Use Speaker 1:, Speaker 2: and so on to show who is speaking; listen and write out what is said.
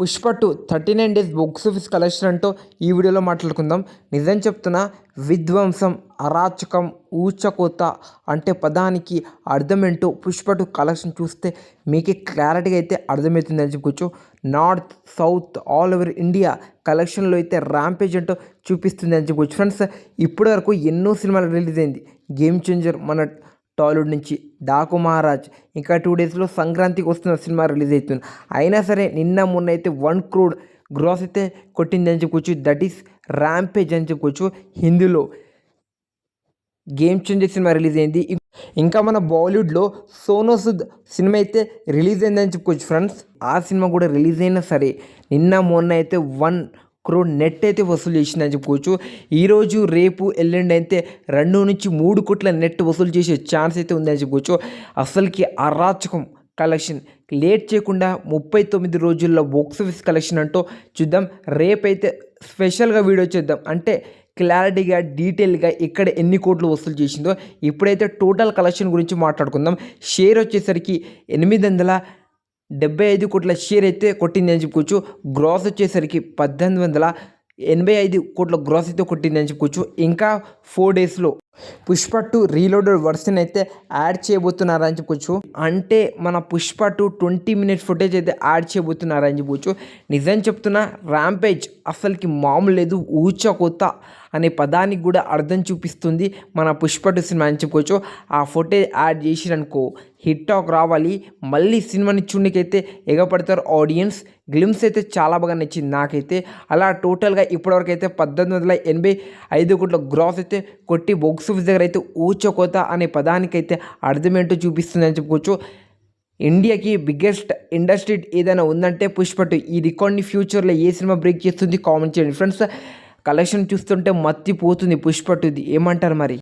Speaker 1: Pushpa two thirty nine days box office collection అంటూ ఈ వీడియోలో మాట్లాడుకుందాం. నిజం చెప్తున్నా విధ్వంసం అరాచకం ఊచకోత అంటే పదానికి అర్థమేంటో పుష్ప టూ కలెక్షన్ చూస్తే మీకే క్లారిటీగా అయితే అర్థమవుతుంది అని చెప్పుకోవచ్చు north south all over India కలెక్షన్లో అయితే ర్యాంపేజ్ అంటూ చూపిస్తుంది అని చెప్పుకోవచ్చు ఫ్రెండ్స్ ఇప్పటి వరకు ఎన్నో సినిమాలు రిలీజ్ అయింది. గేమ్ చేంజర్ మన టాలీవుడ్ నుంచి డాకు మహారాజ్ ఇంకా టూ డేస్లో సంక్రాంతికి వస్తున్న సినిమా రిలీజ్ అవుతుంది అయినా సరే నిన్న మొన్న అయితే వన్ క్రోడ్ గ్రాస్ అయితే కొట్టింది అని చెప్పుకోవచ్చు. దట్ ఈస్ ర్యాంపేజ్ అని చెప్పుకోవచ్చు. హిందీలో గేమ్ చేంజర్ సినిమా రిలీజ్ అయింది. ఇంకా మన బాలీవుడ్లో సోనో సుద్ సినిమా అయితే రిలీజ్ అయిందని చెప్పుకోవచ్చు ఫ్రెండ్స్. ఆ సినిమా కూడా రిలీజ్ అయినా సరే నిన్న మొన్న అయితే వన్ క్రోడ్ నెట్ అయితే వసూలు చేసిందని చెప్పుకోవచ్చు. ఈరోజు రేపు ఎల్లుండి అయితే రెండు నుంచి మూడు కోట్ల నెట్ వసూలు చేసే ఛాన్స్ అయితే ఉందని చెప్పుకోవచ్చు. అసలుకి అరాచకం కలెక్షన్. లేట్ చేయకుండా ముప్పై తొమ్మిది రోజుల్లో బాక్స్ ఆఫీస్ కలెక్షన్ అంటూ చూద్దాం. రేపైతే స్పెషల్గా వీడియో చేద్దాం. అంటే క్లారిటీగా డీటెయిల్గా ఎక్కడ ఎన్ని కోట్లు వసూలు చేసిందో. ఇప్పుడైతే టోటల్ కలెక్షన్ గురించి మాట్లాడుకుందాం. షేర్ వచ్చేసరికి ఎనిమిది వందల డెబ్బై ఐదు కోట్ల షేర్ అయితే కొట్టింది అని చెప్పుకోవచ్చు. గ్రాస్ వచ్చేసరికి పద్దెనిమిది వందల ఎనభై ఐదు కోట్ల గ్రాస్ అయితే కొట్టింది అని చెప్పుకోవచ్చు. ఇంకా ఫోర్ డేస్లో పుష్ప టూ రీలోడెడ్ వర్షన్ అయితే యాడ్ చేయబోతున్నారని చెప్పొచ్చు అంటే మన Pushpa two twenty minutes footage అయితే యాడ్ చేయబోతున్నారని చెప్పొచ్చు నిజం చెప్తున్నా ర్యాంపేజ్ అసలుకి మామూలు లేదు ఊచ కొత్త అనే పదానికి కూడా అర్థం చూపిస్తుంది మన పుష్ప టూ సినిమా అని చెప్పుకోవచ్చు. ఆ ఫుటేజ్ యాడ్ చేసిరనుకో హిట్ టాక్ రావాలి. మళ్ళీ సినిమాని చూడనికైతే ఎగపడతారు ఆడియన్స్. గ్లిమ్స్ అయితే చాలా బాగా నచ్చింది నాకైతే. అలా టోటల్గా ఇప్పటివరకు అయితే పద్దెనిమిది వందల ఎనభై ఐదు కోట్ల గ్రాస్ అయితే కొట్టి బొక్స్ ఆఫీస్ దగ్గర అయితే ఊచకోత అనే పదానికైతే అర్థమేంటో చూపిస్తుందని చెప్పుకోవచ్చు. ఇండియాకి బిగ్గెస్ట్ ఇండస్ట్రీ ఏదైనా ఉందంటే పుష్పటి ఈ రికార్డ్ని ఫ్యూచర్లో ఏ సినిమా బ్రేక్ చేస్తుంది కామెంట్ చేయండి. ఫ్రెండ్స్ కలెక్షన్ చూస్తుంటే మత్తిపోతుంది పుష్ప ఇది ఏమంటారు మరి?